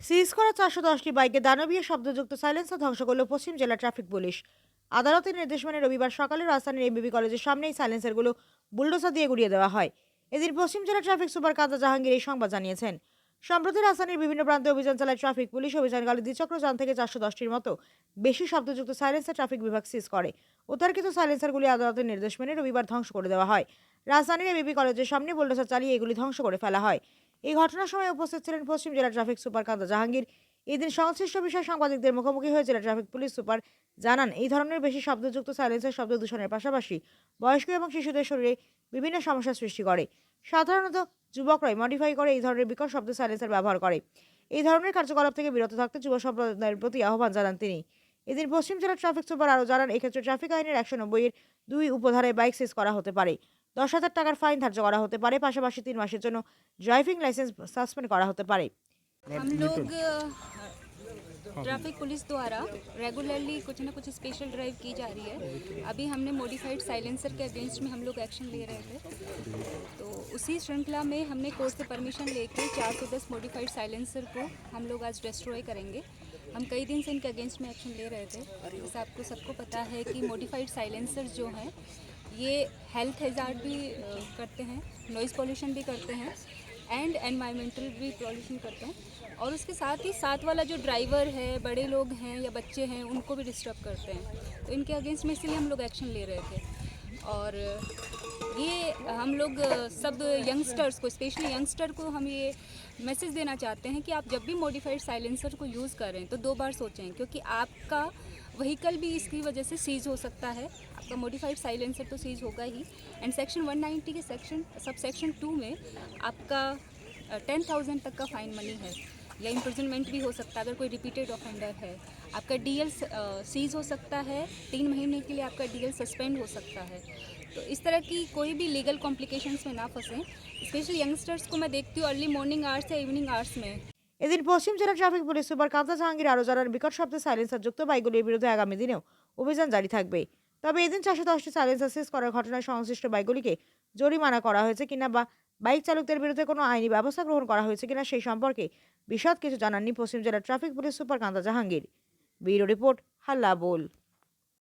সিজ করা চারশো দশটি বাইকে দানবীয় শব্দযুক্ত সাইলেন্সার ধ্বংস করল পশ্চিম জেলা ট্রাফিক পুলিশ। আদালতের নির্দেশ মেনে রবিবার সকালে রাজধানীর এমবিবি কলেজের সামনেই সাইলেন্সারগুলো বুলডোজার দিয়ে গুড়িয়ে দেওয়া হয়। এদিন পশ্চিম জেলা ট্রাফিক সুপার কাজা জাহাঙ্গীর এই সংবাদ জানিয়েছেন। সম্প্রতি রাজধানীর বিভিন্ন প্রান্তে অভিযান চালায় ট্রাফিক পুলিশ অভিযানকালে দ্বিচক্র যান থেকে চারশো দশটির মতো বেশি শব্দযুক্ত সাইলেন্সার ট্রাফিক বিভাগ সিজ করে। উদ্ধারকৃত সাইলেন্সারগুলি আদালতের নির্দেশ মেনে রবিবার ধ্বংস করে দেওয়া হয়। রাজধানীর এবিপি কলেজের সামনে বুলডোজার চালিয়ে এগুলি ধ্বংস করে ফেলা হয়। এই ঘটনার সময় উপস্থিত ছিলেন পশ্চিম জেলা ট্রাফিক সুপার কান্দা জাহাঙ্গীর। এদিন সংশ্লিষ্ট বিষয়ে সাংবাদিকদের মুখোমুখি হয়ে জেলা ট্রাফিক পুলিশ সুপার জানান, এই ধরনের বেশি শব্দযুক্ত সাইলেন্সের শব্দ দূষণের পাশাপাশি বয়স্ক এবং শিশুদের শরীরে বিভিন্ন সমস্যার সৃষ্টি করে। সাধারণত যুবকরাই মডিফাই করে এই ধরনের বিকট শব্দ সাইলেন্সার ব্যবহার করে। এই ধরনের কার্যকলাপ থেকে বিরত থাকতে যুব সম্প্রদায়ের প্রতি আহ্বান জানান তিনি। এদিন পশ্চিম জেলা ট্রাফিক সুপার আরও জানান, এক্ষেত্রে ট্রাফিক আইনের একশো নব্বইয়ের দুই উপধারায় বাইক সিজ করা হতে পারে। দশ হাজার টাকার ফাইন ধার্য করা হতে পারে পাশাপাশি তিন মাসের জন্য ড্রাইভিং লাইসেন্স সাসপেন্ড করা হতে পারে हम लोग ट्रैफिक पुलिस द्वारा रेगुलरली कुछ ना कुछ स्पेशल ड्राइव की जा रही है अभी हमने मॉडिफाइड साइलेंसर के अगेंस्ट में हम लोग एक्शन ले रहे थे तो उसी श्रृंखला में हमने कोर्ट से परमिशन लेके 410 मॉडिफाइड साइलेंसर को हम लोग आज डिस्ट्रॉय करेंगे हम कई दिन से इनके अगेंस्ट में एक्शन ले रहे थे जैसे आपको सबको पता है कि मॉडिफाइड साइलेंसर जो हैं ये हेल्थ हेजार्ड भी करते हैं नॉइज़ पॉल्यूशन भी करते हैं एंड एनवायरमेंटल भी पॉल्यूशन करते हैं, और उसके साथ ही साथ वाला जो ड्राइवर है, बड़े लोग हैं या बच्चे हैं, उनको भी डिस्टर्ब करते हैं। तो इनके अगेंस्ट में इसलिए हम लोग एक्शन ले रहे थे। और ये हम लोग सब यंगस्टर्स को स्पेशली यंगस्टर को हम ये मैसेज देना चाहते हैं कि आप जब भी मॉडिफाइड साइलेंसर को यूज़ करें तो दो बार सोचें, क्योंकि आपका व्हीकल भी इसकी वजह से सीज हो सकता है। आपका मॉडिफाइड साइलेंसर तो सीज होगा ही। एंड सेक्शन 190 के सेक्शन सब सेक्शन टू में आपका टेन थाउज़ेंड तक का फाइन मनी है। या इम्प्रिजनमेंट भी हो सकता है अगर कोई रिपीटेड ऑफेंडर है आपका डीएल सीज हो सकता है तीन महीने के लिए आपका डीएल सस्पेंड हो सकता है तो इस तरह की कोई भी लीगल कॉम्प्लिकेशंस में ना फंसें स्पेशली यंगस्टर्स को मैं देखती हूँ अर्ली मॉर्निंग आवर्स या इवनिंग आवर्स में এদিন পশ্চিম জেলা ট্রাফিক পুলিশ সুপার কাজা জাহাঙ্গীর আরও জানান বিকট শব্দে সাইলেন্সার যুক্ত বাইকগুলির বিরুদ্ধে আগামী দিনেও অভিযান জারি থাকবে তবে এদিন চারশো দশটি সাইলেন্সার সিজ করার ঘটনায় সংশ্লিষ্ট বাইকগুলিকে জরিমানা করা হয়েছে কিনা বা বাইক চালকদের বিরুদ্ধে কোনো আইনি ব্যবস্থা গ্রহণ করা হয়েছে কিনা সেই সম্পর্কে বিশদ কিছু জানাননি পশ্চিম জেলার traffic police super Kanta Jahangir. Bureau report Halla Bol.